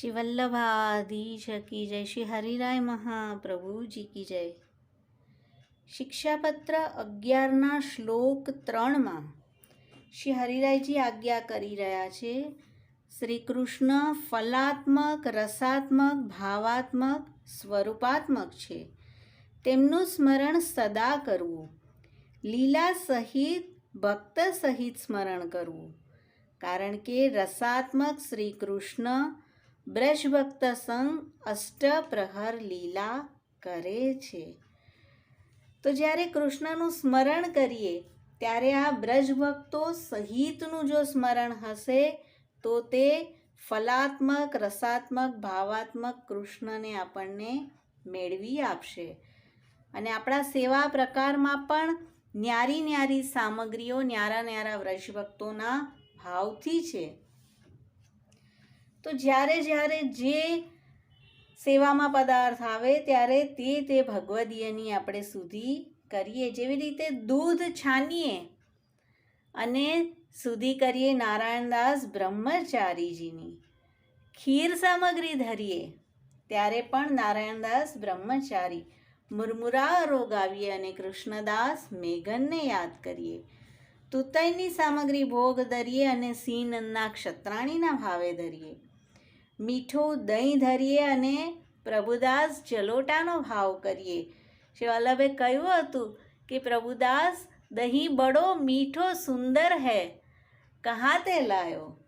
શ્રી વલ્લભાધીશ કી જય શ્રી હરિરાય મહાપ્રભુજી કી જય શિક્ષાપત્ર અગિયારના શ્લોક ત્રણમાં શ્રી હરિરાયજી આજ્ઞા કરી રહ્યા છે શ્રી કૃષ્ણ ફલાત્મક, રસાત્મક, ભાવાત્મક, સ્વરૂપાત્મક છે. તેમનું સ્મરણ સદા કરવું. લીલા સહિત, ભક્ત સહિત સ્મરણ કરવું. કારણ કે રસાત્મક શ્રી કૃષ્ણ બ્રજભક્ત સંગ અષ્ટપ્રહર લીલા કરે છે. તો જ્યારે કૃષ્ણનું સ્મરણ કરીએ, ત્યારે આ બ્રજભક્તો સહિતનું જો સ્મરણ હશે, તો તે ફલાત્મક, રસાત્મક, ભાવાત્મક કૃષ્ણને આપણને મેળવી આપશે. અને આપણા સેવા પ્રકારમાં પણ ન્યારી ન્યારી સામગ્રીઓ ન્યારા ન્યારા વ્રજભક્તોના ભાવથી છે. તો જ્યારે જ્યારે જે સેવામાં પદાર્થ આવે ત્યારે તે તે ભગવદીયની આપણે સુધી કરીએ, જેવી રીતે દૂધ છાનીએ અને સુધી કરીએ નારાયણદાસ બ્રહ્મચારીજીની. ખીર સામગ્રી ધરીએ ત્યારે પણ નારાયણદાસ બ્રહ્મચારી મુરમુરા રોગ આવીએ અને કૃષ્ણદાસ મેઘનને યાદ કરીએ. તુતયની સામગ્રી ભોગ ધરીએ અને સિંહનંદના ક્ષત્રાણીના ભાવે ધરીએ. મીઠું, દહીં ધરીએ અને પ્રભુદાસ જલોટાનો ભાવ કરીએ. શ્રી વલ્લભે કહ્યું હતું કે, પ્રભુદાસ, દહીં બડો, મીઠો, સુંદર હૈ. કહા તે લાયો?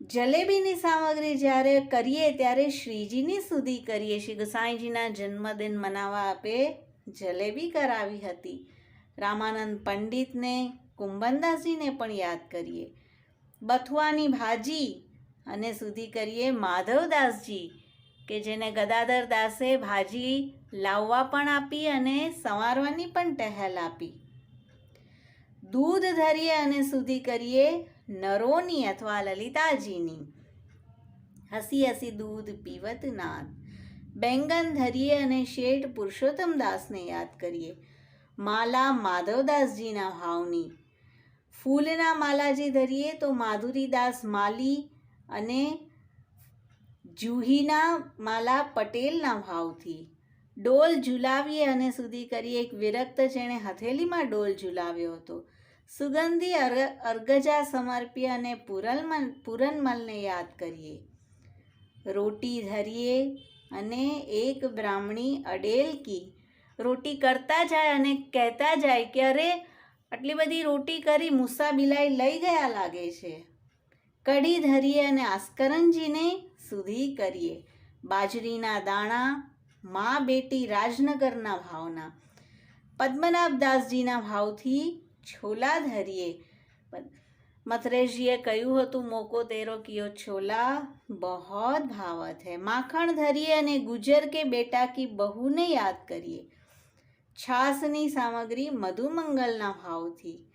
જલેબીની સામગ્રી જ્યારે કરીએ ત્યારે શ્રીજીની સુધી કરીએ. શ્રી ગોસાઈજીના જન્મદિન મનાવવા આપે જલેબી કરાવી હતી. રામાનંદ પંડિતને, કુંભનદાસજીને પણ યાદ કરીએ. બથુઆની ભાજી અને સુધી કરીએ માધવદાસજી, કે જેને ગદાધર દાસે ભાજી લાવવા પણ આપી અને સંવારવાની પણ ટહેલ આપી. દૂધ ધરીએ અને સુધી કરીએ નરોની અથવા લલિતાજીની. હસી હસી દૂધ પીવત નાદ. બેંગન ધરીએ અને શેઠ પુરુષોત્તમ દાસને યાદ કરીએ. માલા માધવદાસજીના ભાવની. ફૂલના માલાજી ધરીએ તો માધુરીદાસ માલી અને જુહીના માલા પટેલના ભાવથી ડોલ ઝુલાવીએ અને સુધી કરીએ એક વિરક્ત જેણે હથેલીમાં ડોલ ઝુલાવ્યો હતો. સુગંધી અર, અર્ગજા સમર્પી અને પુરલમલ, પુરનમલને યાદ કરીએ. રોટી ધરીએ અને એક બ્રાહ્મણી અડેલકી રોટી કરતા જાય અને કહેતા જાય કે અરે, આટલી બધી રોટી કરી મુસા બિલાઈ લઈ ગયા લાગે છે. કઢી ધરીએ અને આસ્કરણજીને સુધી કરીએ. બાજરીના દાણા, મા બેટી રાજનગરના ભાવના. પદ્મનાભદાસજીના ભાવથી છોલા ધરીએ. મથરેશજીએ કહ્યું હતું, મોકો તેરો કિયો છોલા. બહોત ભાવત હૈ. માખણ ધરીએ અને ગુજર કે બેટા કી બહુને યાદ કરીએ. છાસની સામગ્રી મધુમંગલના ભાવથી.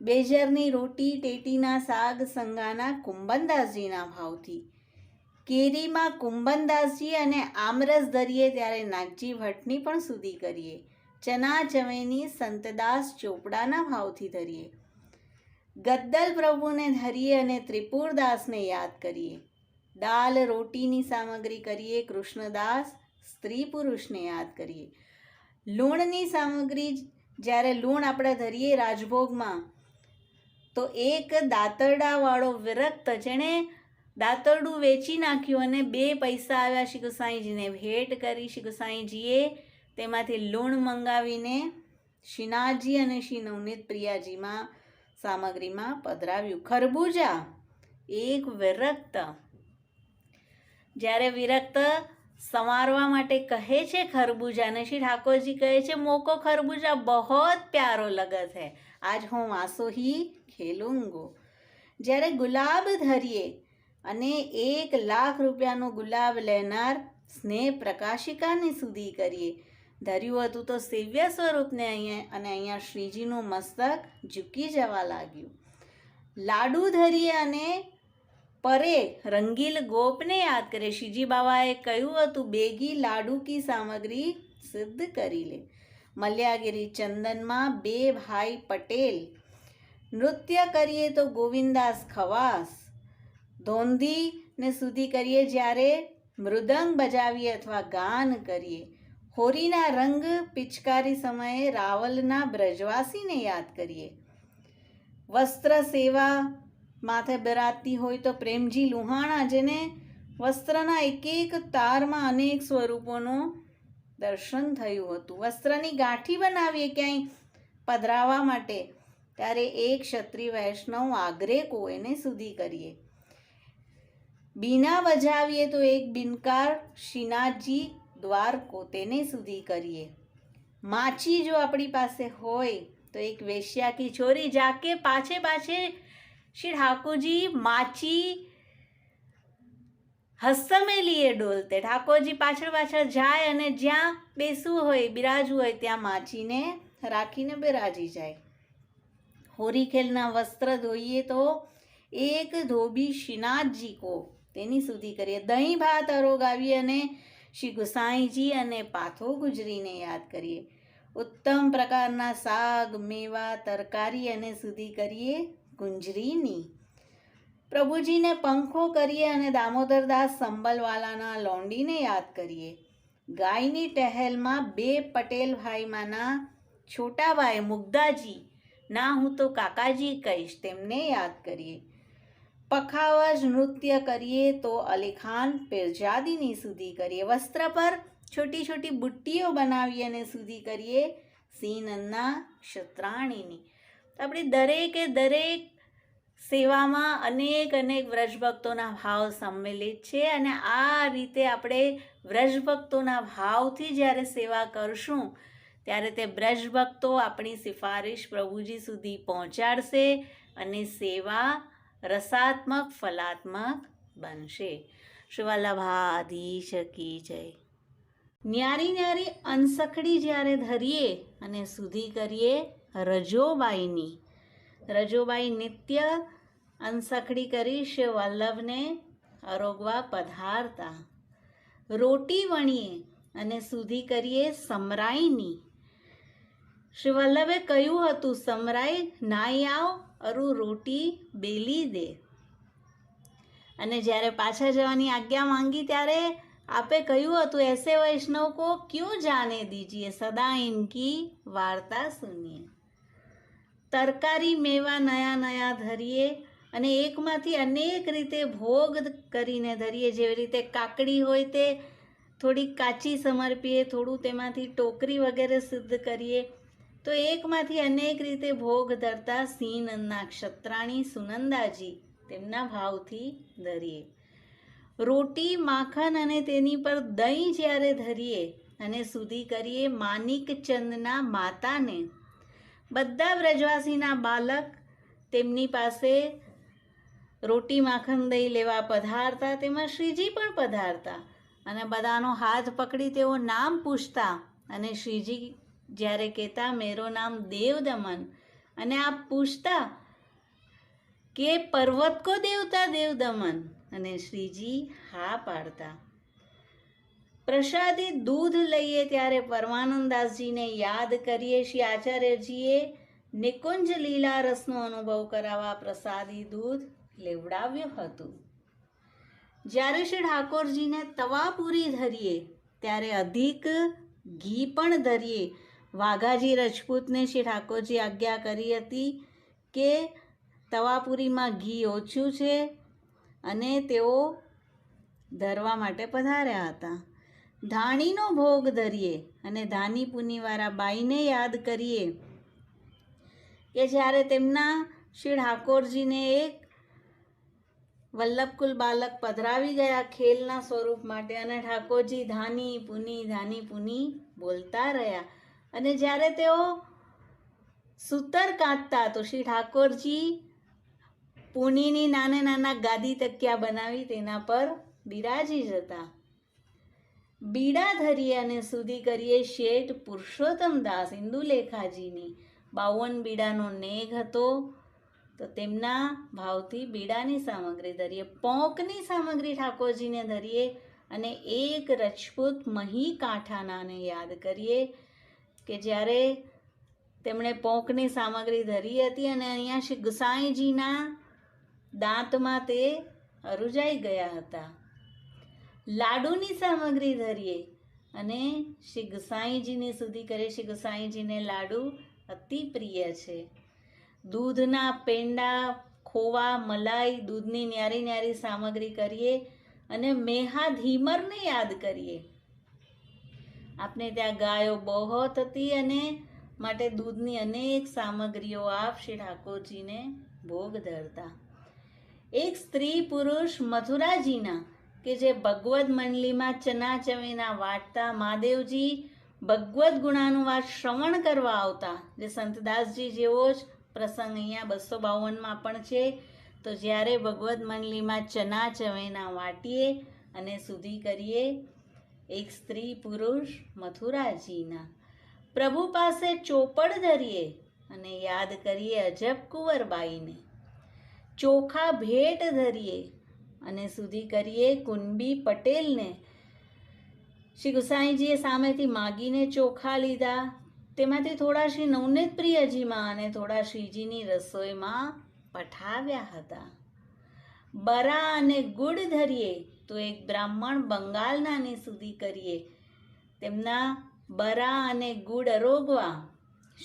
બેજરની રોટી ટેટીના શાક સંગાના કુંબનદાસજીના ભાવથી. કેરીમાં કુંબનદાસજી અને આમરસ ધરીએ ત્યારે નાગજી ભટ્ટની પણ સુધી કરીએ. ચના ચમેની સંતદાસ ચોપડાના ભાવથી ધરીએ. ગદ્દલ પ્રભુને ધરીએ અને ત્રિપુરદાસને યાદ કરીએ. દાલ રોટીની સામગ્રી કરીએ, કૃષ્ણદાસ સ્ત્રી પુરુષને યાદ કરીએ. લૂણની સામગ્રી જ્યારે લૂણ આપણે ધરીએ રાજભોગમાં તો એક દાંતરડાવાળો વિરક્ત જેણે દાંતરડું વેચી નાખ્યું અને બે પૈસા આવ્યા શ્રી ગુસાઈજીને. ભેટ કરી શ્રી ગુસાઈજીએ તેમાંથી લૂણ મંગાવીને શ્રીનાથજી અને શ્રી નવનીત પ્રિયાજીમાં સામગ્રીમાં પધરાવ્યું. ખરબૂજા! એક વિરક્ત. જ્યારે વિરક્ત સંવારવા માટે કહે છે ખરબૂજાને, શ્રી ઠાકોરજી કહે છે, મોકો ખરબૂજા, બહોત પ્યારો લગત હૈ. આજ હું વાંસોહી ખેલુંગો. જ્યારે ગુલાબ ધરીએ અને એક લાખ રૂપિયાનો ગુલાબ લેનાર સ્નેહ પ્રકાશિકાને સુધી કરીએ. ધર્યું હતું તો સેવ્ય સ્વરૂપને અહીંયા અને અહીંયા શ્રીજીનું મસ્તક ઝૂકી જવા લાગ્યું. લાડુ ધરીએ અને પરે રંગીલ ગોપને યાદ કરે શ્રીજી બાબાએ કહ્યું હતું, બેગી લાડુ કી સામગ્રી સિદ્ધ કરી લે. મલ્યાગીરી ચંદનમાં બે ભાઈ પટેલ નૃત્ય કરીએ તો ગોવિંદાસ ખવાસ ધોંધીને સુધી કરીએ જ્યારે મૃદંગ બજાવીએ અથવા ગાન કરીએ હોરીના રંગ પિચકારી સમયે રાવલના બ્રજવાસીને યાદ કરીએ વસ્ત્ર સેવા માથે બરાતી હોય તો પ્રેમજી લુહાણા જેને વસ્ત્રના એક એક તારમાં અનેક સ્વરૂપોનું દર્શન થયું હતું. વસ્ત્રની ગાંઠી બનાવીએ ક્યાંય? પધરાવા માટે. ત્યારે એક ક્ષત્રિય વૈષ્ણવ આગ્રે કોઈને સુધી કરીએ. બીના બજાવીએ તો એક બિનકાર શ્રીનાથજી દ્વારકો તેને સુધી કરીએ. માછી જો આપણી પાસે હોય તો એક વેશ્યા કી છોરી, જાકે પાછે પાછે શ્રી ઠાકોરજી માછી હસ્તમે લીએ ડોલતે. ઠાકોરજી પાછળ પાછળ જાય અને જ્યાં બેસવું હોય, બિરાજવું હોય, ત્યાં માચીને રાખીને બિરાજી જાય. હોરી ખેલના વસ્ત્ર ધોઈએ તો એક ધોબી શ્રીનાથજી કો. તેની સુધી કરીએ. દહીં ભાત અરોગાવીએ અને શ્રી ગુસાઈજી અને પાથો ગુજરીને યાદ કરીએ. ઉત્તમ પ્રકારના શાક મેવા, તરકારી અને સુધી કરીએ ગુંજરીની. પ્રભુજીને પંખો કરીએ અને દામોદરદાસ સંબલવાલાના લોંડીને યાદ કરીએ. ગાયની ટહેલમાં બે પટેલ ભાઈમાંના છોટાભાઈ મુગ્ધાજી, ના હું તો કાકાજી કહીશ, તેમને યાદ કરીએ. પખાવજ નૃત્ય કરીએ તો અલીખાન પેરજાદીની સુધી કરીએ. વસ્ત્ર પર છોટી છોટી બુટ્ટીઓ બનાવી અને સુધી કરીએ. સીનન્ના ક્ષત્રાણીની આપણે દરેકે દરેક સેવામાં અનેક અનેક વ્રજભક્તોના ભાવ સંમેલિત છે અને આ રીતે આપણે વ્રજભક્તોના ભાવથી જ્યારે સેવા કરશું, ત્યારે તે વ્રજભક્તો આપણી સિફારિશ પ્રભુજી સુધી પહોંચાડશે અને સેવા રસાત્મક, ફલાત્મક બનશે. શિવાલાભાધીશ શકી જય. ન્યારી ન્યારી અનસખડી જ્યારે ધરીએ અને સુધી કરીએ રજોબાઈની રજોબાઈ નિત્ય અનસખડી કરી શ્રી વલ્લભને અરોગવા પધારતા. રોટી વણીએ અને સુધી કરીએ સમરાઈની. શ્રી વલ્લભે કહ્યું હતું, સમરાઈ, નાઈ આવ, અરુ રોટી બેલી દે. અને જ્યારે પાછા જવાની આજ્ઞા માંગી, ત્યારે આપે કહ્યું હતું, એસે વૈષ્ણવ કો ક્યું જાને દીજીએ? સદા ઇનકી વાર્તા સુનિએ. તરકારી મેવા નયા નયા ધરીએ અને એકમાંથી અનેક રીતે ભોગ કરીને ધરીએ. જેવી રીતે કાકડી હોય તે થોડી કાચી સમર્પીએ, થોડું તેમાંથી ટોકરી વગેરે સિદ્ધ કરીએ. તો એકમાંથી અનેક રીતે ભોગ ધરતા સિંહના ક્ષત્રાણી સુનંદાજી તેમના ભાવથી ધરીએ. રોટી, માખણ અને તેની પર દહીં જ્યારે ધરીએ અને સુધી કરીએ માનિક ચંદના માતાને બધા વ્રજવાસીના બાલક તેમની પાસે રોટી માખણ દહીં લેવા પધારતા, તેમાં શ્રીજી પણ પધારતા અને બધાનો હાથ પકડી તેઓ નામ પૂછતા અને શ્રીજી જ્યારે કહેતા, મેરો નામ દેવદમન. અને આપ પૂછતા કે, પર્વત કો દેવતા દેવદમન? અને શ્રીજી હા પાડતા. પ્રસાદી દૂધ લઈએ ત્યારે પરમાનંદાસજીને યાદ કરીએ શ્રી આચાર્યજીએ નિકુંજ લીલા રસનો અનુભવ કરાવવા પ્રસાદી દૂધ લેવડાવ્યું હતું. જ્યારે શ્રી ઠાકોરજીને તવાપુરી ધરીએ, ત્યારે અધિક ઘી પણ ધરીએ. વાઘાજી રજપૂતને શ્રી ઠાકોરજી આજ્ઞા કરી હતી કે તવાપુરીમાં ઘી ઓછું છે અને તેઓ ધરવા માટે પધાર્યા હતા. ધાણીનો ભોગ ધરીએ અને ધાની પુનીવાળા બાઈને યાદ કરીએ કે જ્યારે તેમના શ્રી ઠાકોરજીને એક વલ્લભકુલ બાલક પધરાવી ગયા ખેલના સ્વરૂપ માટે અને ઠાકોરજી ધાની પુની ધાની પુની બોલતા રહ્યા. અને જ્યારે તેઓ સૂતર કાંતતા તો શ્રી ઠાકોરજી પુનીની નાના નાના ગાદી તકિયા બનાવી તેના પર બિરાજી જતા. બીડા ધરી અને સુધી કરીએ શેઠ પુરુષોત્તમ દાસ ઇન્દુલેખાજીની. બાવન બીડાનો નેગ હતો, તો તેમના ભાવથી બીડાની સામગ્રી ધરીએ. પોંકની સામગ્રી ઠાકોરજીને ધરીએ અને એક રજપૂત મહી કાંઠાનાને યાદ કરીએ કે જ્યારે તેમણે પોંકની સામગ્રી ધરી હતી અને અહીંયા શ્રી ગુસાઈજીના દાંતમાં તે અરુજાઈ ગયા હતા. લાડુની સામગ્રી ધરીએ અને શ્રી ગુસાઈજીને સુધી કરે શ્રી ગુસાઈજીને લાડુ અતિ પ્રિય છે. દૂધના પેંડા, ખોવા, મલાઈ, દૂધની ન્યારી ન્યારી સામગ્રી કરીએ અને મેહા ધીમરને યાદ કરીએ. આપણે ત્યાં ગાયો બહોત હતી અને માટે દૂધની અનેક સામગ્રીઓ આપ શ્રી ઠાકોરજીને ભોગ ધરતા. એક સ્ત્રી પુરુષ મથુરાજીના કે જે ભગવદ્ મંડલીમાં ચના ચવીના વાટતા મહાદેવજી ગુણાનું ગુણાનુવાદ શ્રવણ કરવા આવતા. જે સંતદાસજી જેવો જ પ્રસંગ અહીંયા બસો બાવનમાં પણ છે. તો જ્યારે ભગવદ મંડલીમાં ચના ચવેના વાટીએ અને સુધી કરીએ, એક સ્ત્રી પુરુષ મથુરાજીના. પ્રભુ પાસે ચોપડ ધરીએ અને યાદ કરીએ અજબ કુંવરબાઈને. ચોખા ભેટ ધરીએ અને સુધી કરીએ કુંબી પટેલને. શ્રી ગુસાઈજીએ સામેથી માગીને ચોખા લીધા. તેમાંથી થોડા શ્રી નવનીત પ્રિયજીમાં અને થોડા શ્રીજીની રસોઈમાં પઠાવ્યા હતા. બરા અને ગુડ ધરીએ તો એક બ્રાહ્મણ બંગાળનાની સુધી કરીએ. તેમના બરા અને ગુડ અરોગવા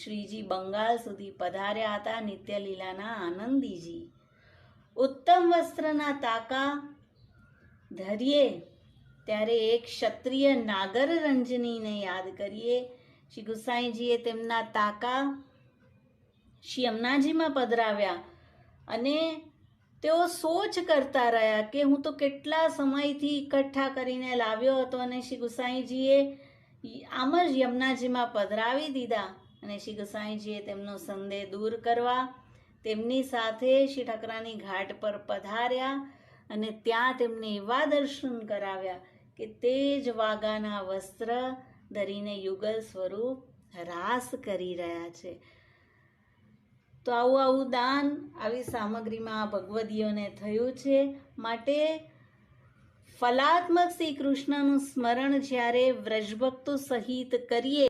શ્રીજી બંગાળ સુધી પધાર્યા હતા નિત્યલીલાના આનંદીજી. ઉત્તમ વસ્ત્રના તાકા ધરીએ, ત્યારે એક ક્ષત્રિય નાગર રંજનીને યાદ કરીએ. શ્રી ગુસાઈજીએ તેમના તાકા શ્રી અમનાજીમાં પધરાવ્યા અને તેઓ સોચ કરતા રહ્યા કે હું તો કેટલા સમયથી એકઠા કરીને લાવ્યો હતો અને શ્રી ગુસાઈજીએ આમ જ યમનાજીમાં પધરાવી દીધા અને શ્રી ગુસાઈજીએ તેમનો સંદેહ દૂર કરવા તેમની સાથે શ્રી ઠકરાની ઘાટ પર પધાર્યા અને ત્યાં તેમને એવા દર્શન કરાવ્યા કે તે જ વાઘાના વસ્ત્ર ધરીને યુગલ સ્વરૂપ રાસ કરી રહ્યા છે. તો આવું આવું દાન આવી સામગ્રીમાં ભગવદીઓને થયું છે. માટે ફલાત્મક શ્રી કૃષ્ણનું સ્મરણ જ્યારે વ્રજભક્તો સહિત કરીએ